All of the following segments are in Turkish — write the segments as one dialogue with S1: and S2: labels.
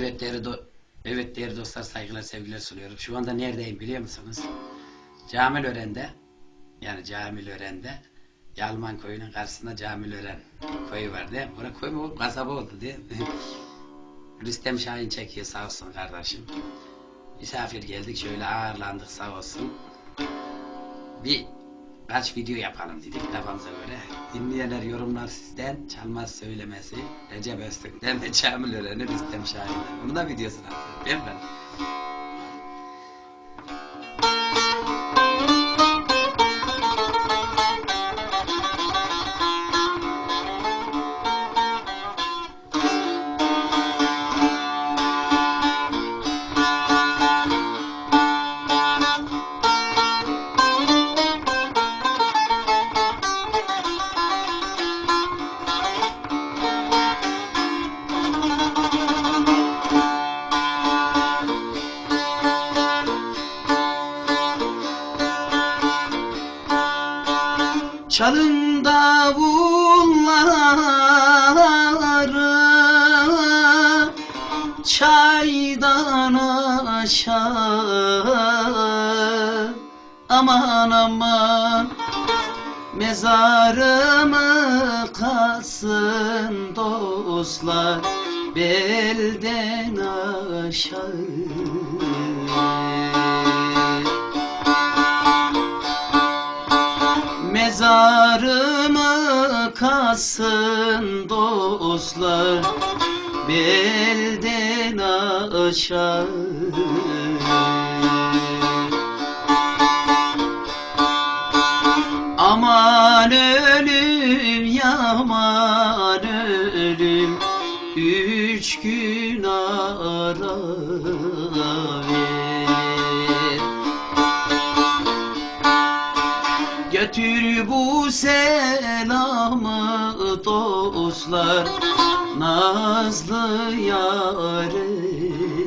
S1: Evet değerli do Evet değerli dostlar saygılar sevgiler sunuyorum. Şu anda neredeyim biliyor musunuz? Camilören'de yani Camilören'de Yalman köyünün karşısında Camilören köyü var değil mi? Orada köy mü? Kasaba oldu değil? Rüstem Şahin çekiyor sağ olsun kardeşim. Misafir geldik şöyle ağırlandık sağ olsun. Bir kaç video yapalım dedik kafamıza göre. Dinleyenler yorumlar sizden, çalmaz söylemesi Recep Öztürk'ten ve Camil Ören'i Rüstem Şahin'den. Bunu da videosunu atıyorum değil mi Çalın davulları Çaydan aşağı. Aman aman Mezarımı kalsın dostlar Belden aşağı Kasın dostlar Belden aşağı. Aman ölüm yaman ölüm Üç gün ara ver Götür bu selamı dostlar Nazlı yâre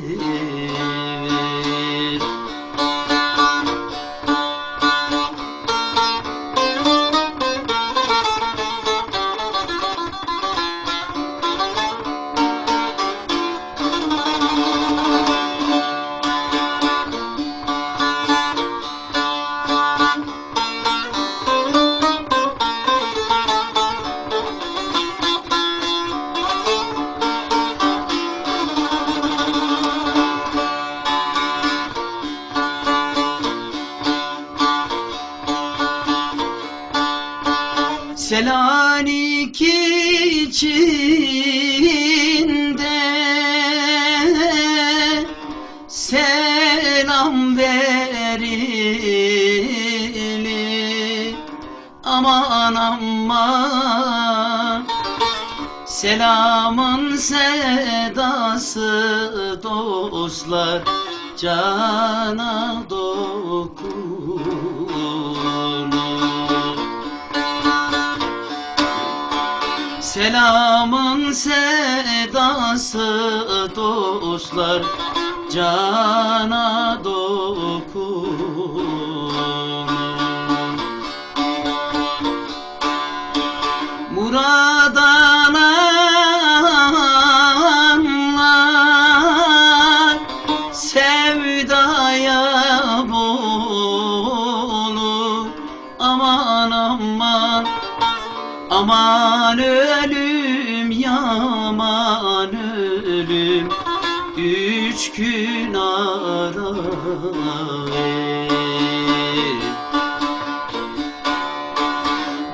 S1: Selanik içinde selam verilir aman aman Selamın sedası dostlar cana dokunur Selamın sedası dostlar cana dokunur Aman ölüm yaman ölüm Üç gün ara.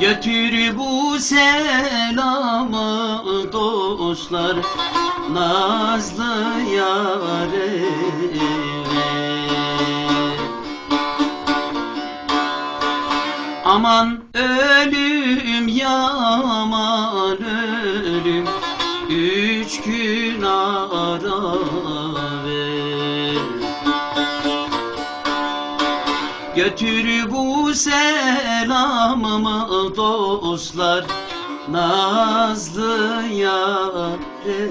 S1: Götür bu selamı dostlar Nazlı yâre Aman ölüm yaman ölüm. Üç gün ara ver. Götür bu selamımı dostlar Nazlı yâre